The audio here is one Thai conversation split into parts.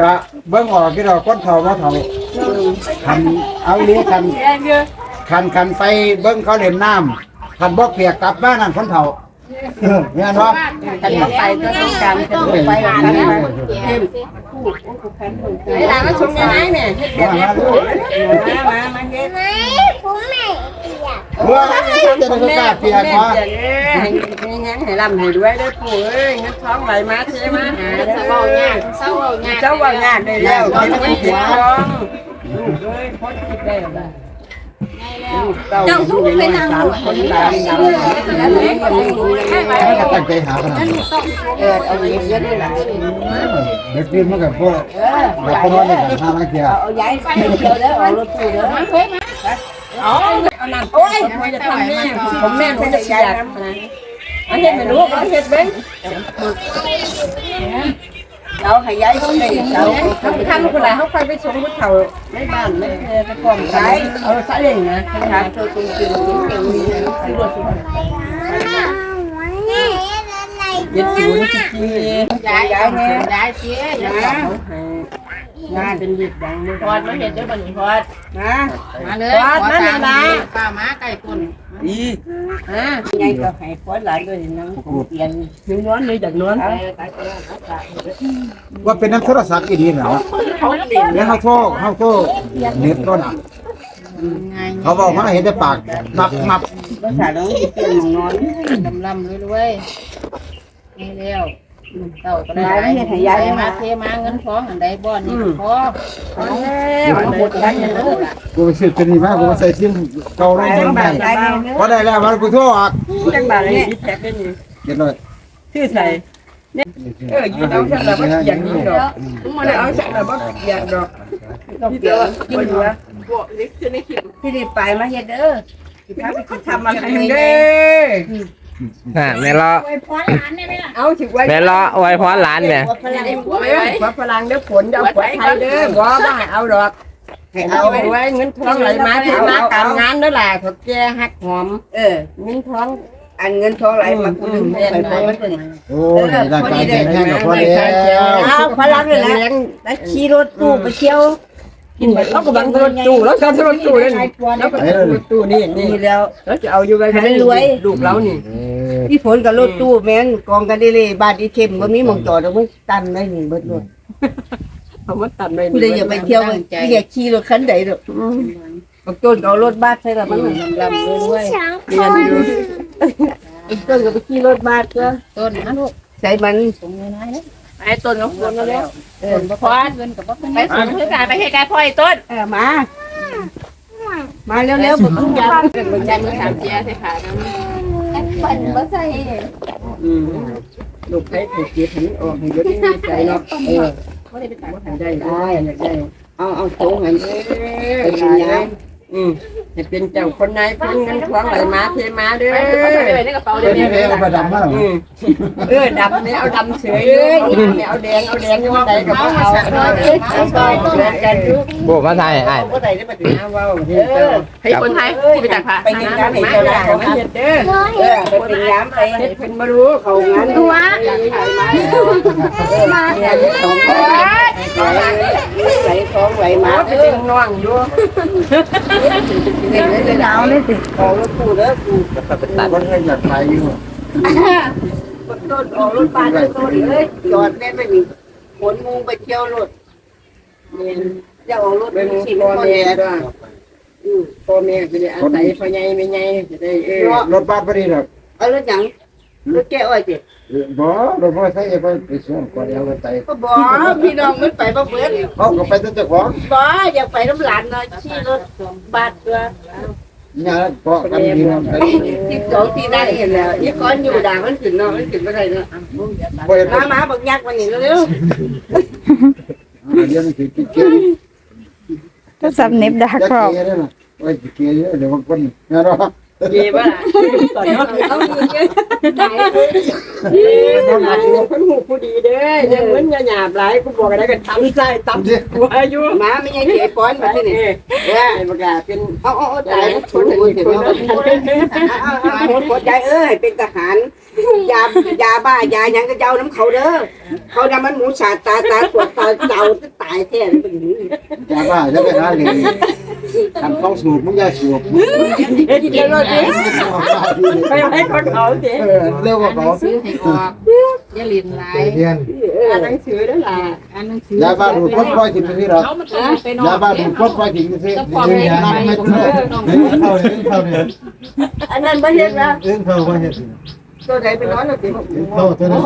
กะเบิ่งออกที่เราคนเฒ่าบ่เฒ่าคันเอาเลี้ยคันคันคันไปเบิ่งเขาเล่นน้ำคันบ่เปียกกลับบ้านนั่นคนเฒ่าเออแม่นบ่กันต้องไปก็ต้องการจะต้องไปหากันมาเวลามาชมยังไงเนี่ยเฮ็ดแบบนี้พูดมามามาเฮ็ดเมื่ อจะได้กล้าเปียกบ่ให้ยังให้ร่ำให้รวยได้ปู่เอ้ยเงินทองไหลมาเทมาหาเศร้ายากเศร้ายากเจ้าว่างานได้แล้วเงินมันเสียทองลูกเอ้ยพ้นคิดได้แล้วเจ้าทุกไปนั่งคนตามดำแล้วนี่ก็มีแค่ไปให้ก็ตั้งใจหาขนาดนั้นเออเอาเงินเยอะด้วยล่ะเด็กนี่มันก็บ่แล้วคนว่าได้กันหามาเที่ยวเอาย้ายไปเที่ยวเด้อเอารถตู้เด้อมาเฮ้ยมาเอาเอานั่นโอ้ยผมจะทำแม่ผมแม่ผมจะย้ายนะเอาเฮ็ดไม่รู้เอาเฮ็ดเบ้งเราให้ย้ายคนใดเราทำทันคนไหนเขาไปไปชมผู้เฒ่าในบ้านในในกองใช้เอาใช้เองนะทางตัวตรงจริงจริงมีสิรถสิยึดศูนย์จริงย้ายย้ายเนี่ยย้ายเสียย้ายนะ งานเป็นวิดดังเลยพอดมาเห็นด้วยบัดนี้พอดนะมาเลยป้ามาไก่ปุ่นอีอ่าไงก็ให้พอดหลานด้วยนังเปลี่ยนนึงนอนเลยจากนอนว่าเป็นน้ำโทรศัพท์อีดีเหรอเขาเปลี่ยนแล้วเขาโทรเขาโทรเน็ตต้นอะเขาบอกมาเห็นแต่ปากมับมับภาษาน้องเปลี่ยนนอนลำลำเลยด้วยนี่แล้ว เต่าก็ได้ย้ายมาเทมาเงินทองอันใดบ่อนี่พอมันหมดกันเลยกูไปซื้อตัวนี้มากูมาใส่ซิมเก่าได้จัยังงบาไงทได้เนี่ยพอได้แล้วมันกูโทรออกจังบาทเนี่ยแท็กเป็นนี่เดี๋ยวหน่อยชื่อใส่เออยืนเอาฉันแล้วว่าอย่างนี้ดอกมันเอาฉันแล้วว่าอย่างดอกพี่เด้อกินหัวพี่นี่ไปมาเฮ็ดเด้อถ้าไปทำอะไรเด้อ น่ะแม่เลาะเอาถึงไว้แม่เลาะไว้พรหลานเนี่ย พลังเด้อว่าพลังเด้อฝนเอาฝนไทยเด้อบ่มาเอาดอกให้เอาไว้เงินทองไหลมาที่มาการงานนั่นแหละเขาแก่หักหอมเออเงินทองอันเงินทองไหลมาคุณลืมแทนไปมันเป็นโอ้ยร่างกายแข็งแรงกับพอแล้วเอาพลังเลยแหละแล้วขี่รถตู้ไปเที่ยวกินไปเขาก็บังรถตู้แล้วเขารถตู้เลยแล้วก็รถตู้นี่นี่แล้วแล้วจะเอาอยู่ไปให้รวยลูกเรานี่เออ พี่ฝนกับรถตู้แม่นกองกันได้เลยบาทอีเข้มก็มีหมองจอดแล้วมันตันได้นี่เบิดรถเขามาตันไปผู้ใดอย่าไปเที่ยวเลยอย่าขี่รถคันใดดอกบักต้นก็เอารถบัสใช่ละมันลำเลยด้วยเรียนอยู่อีกต้นก็ไปขี่รถบัสก็ต้นนะลูกใส่มันตรงนี้นะไอ้ต้นก็ฝนมาแล้วเออพอดเงินกับบ่ไปส่งคือการไปให้การพ่อยต้นเออมามาเร็วๆบุกทุกอย่างใจมือสามเจียใส่ขาน้ำ ปั่นบ่ใส่อืมลูกให้ถูกเกียร์ถึงออกให้ยศนี่ใจเนาะเออบ่ได้ไปตักได้ได้อยากได้เอาเอาโถงให้เป็นยาม อืมให้เป็นเจ้าคนนายคนเงินทองไหลมาเทมาเด้อไปคือเขาใส่ไปในกระเป๋าเลเดี๋ยวนี้เนี่ยเอเอาไปดำมาหรออืมเออดำเนี่ยเอาดำเฉยเลยเนี่ยเอาแดงเอาแดงยังไงกับเอาเอาเอาเอากันทุกโบมาทยไอ้ก็ได้ได้ปฏิญาว่าเออให้คนไทยที่ไปตักผ้าไปกินร้านไหนเจ้าได้ของเฮ็ดเด้อเออไปเป็นยามไปเฮ็ดเพิ่นบ่รู้เขางานตัวมาเนี่ยของไหลของไหลมาเด้อน้องอยู่เฮ็ดเลยดาวเลยสิของรถตู้เด้อกูตัดคนเงินอยากไปอยู่ต้นออกรถบ้านต้นเลยจอดแน่ไม่มีขนมุงไปเที่ยวรถเนี่ยจะออกรถเป็นสิพ่อแม่ด้วยอือพ่อแม่ก็ได้อาศัยพ่อใหญ่แม่ใหญ่จะได้เออรถบัสพอดีหรอกเอารถหยัง รถแก้อ้อยจิบ่รถมอเตอร์ไซค์ไปไปส่งก่อนเดี๋ยวไปไต่ก็บ่พี่น้องมันไปบ่เบิดเขาก็ไปตั้งแต่ของบ่อยากไปน้ำหลานเนาะขี่รถบาดตัวเนี่ยเพราะกันมีมันไปที่สองที่ได้เห็นแล้วยี่ก้อนอยู่ด่างมันขึ้นเนาะมันขึ้นบ่ได้เนาะบ่ได้ไปมามาบักยักษ์มันนี่เร็วเดี๋ยวมันสิกินเกลือก็สับเน็บดักจะพร้อมเกลือนะไว้สิเกลือเดี๋ยวบางคนนะเนาะแต่ เย่บ่ะล่ะตอนนี้เอาดีเด้อคนหูผู้ดีเด้อยังเหมือนหยาบหลายกูบอกอะไรก็ทำใจตำกูอายุหมาไม่ใช่เสียป้อนมาที่นี่เอ้ยประกาศเป็นเอาเอาตายคนอื่นเห็นว่าเอาเอาเอาหัวใจเอ้ยเป็นทหารยายาบ้ายายังก็เจ้าน้ำเขาเด้อเขานำมันหมูสาตาตาปวดตาเจ้าตายแท้เป็นยางยาบ้าจะไปหาเลย เรียนอ่านหนังสือนั่นล่ะอ่านหนังสืออย่าบ้าดูดคนปล่อยทิ้งไปที่เราเขามันต้องไปนออย่านบ้าดูดคนปล่อยทิ้งไปที่อย่านับ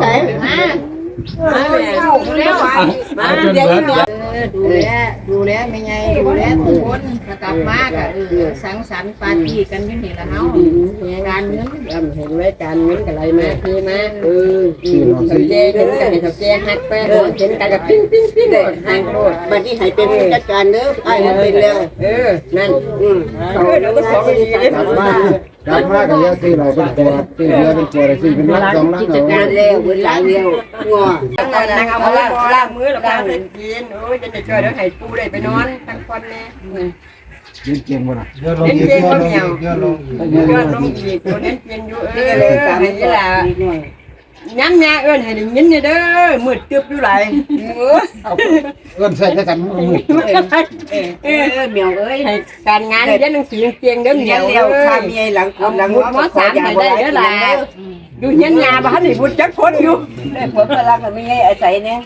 ไม่ต้องเลยเข้าเลยเข้าเลยอันนั้นไม่เห็นแล้วเอ็นเข้าไปเห็นตัวไหนไปนอนแล้วสิเข้าตัวนี้มามาแม่ดูแลมาเดี๋ยวนี้เออดูแลดูแลไม่ไงดูแลทุกคนถ้ากลับมาก็เออสังสรรค์ปาร์ตี้กันอยู่นี่ละเฮาการเงินเห็นไว้การเงินกับอะไรมาคือมาเออสี่ร้อยเขาสี่แย่เห็นกันเขาแย่หักไปเห็นกันกับปิ้งปิ้งปิ้งเลยหักโลดบัดนี้ให้เป็นผู้จัดการเด้อไอ้เป็นแล้วเออนั่นอืมเขาเดี๋ยวก็สองดีเลยกลับมากลันเยอะที่เราเป็นตัวที่เรือเป็นตัวอะไรที่เป็นรักสองรักจัดเอาการแล้วเวลาเดียวงัวนั่งนั่งเอามือล้างมือแล้วก็ให้กินโอ้ยจะจะช่วยเดี๋ยวให้ปูได้ไปนอนทั้งคนเนี่ยเล่นเกมบ่ล่ะเล่นเกมก็เหนียวเลงย้อนลงอีกตัวเล่นเกมอยู่เออตามให้นี่ยี่ล่ะ หน่อยย้ำยาเอิ้นให้ได้ยินเด้อมืดตึบอยู่ไหลเอาเอื้อนใส่กันมือเออเออเหมียวเอ้ยให้การงานเรียนหนังสือเก่งเด้อเหนีเดี๋ยยววเด้เดี๋ยวอข้ามีหลังคนหลังหัวขออย่าบ่ได้ล่ะอยู่เฮียนยาบ้านนี่บุญจักคนอยู่ได้ผลพลังก็ไม่ใช่อาศัยเนี่ย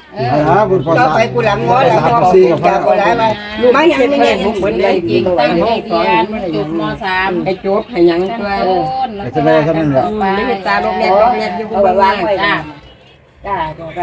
หาบุญพอต่อสาไปกูหลังง้อหลังง้ออย่าบ่ได้ว่ามาอย่างนี้เนี่ยเหมือนเรีเดิยนมจริงตั้งใจเรียนจบมสามให้จบให้หยังตั้งตัวต้น แล้วก็ไม่มีตาลกแนกลกแนกอยู่เอาบไปนวาว่างงไว้จ้า จ้าต่อไป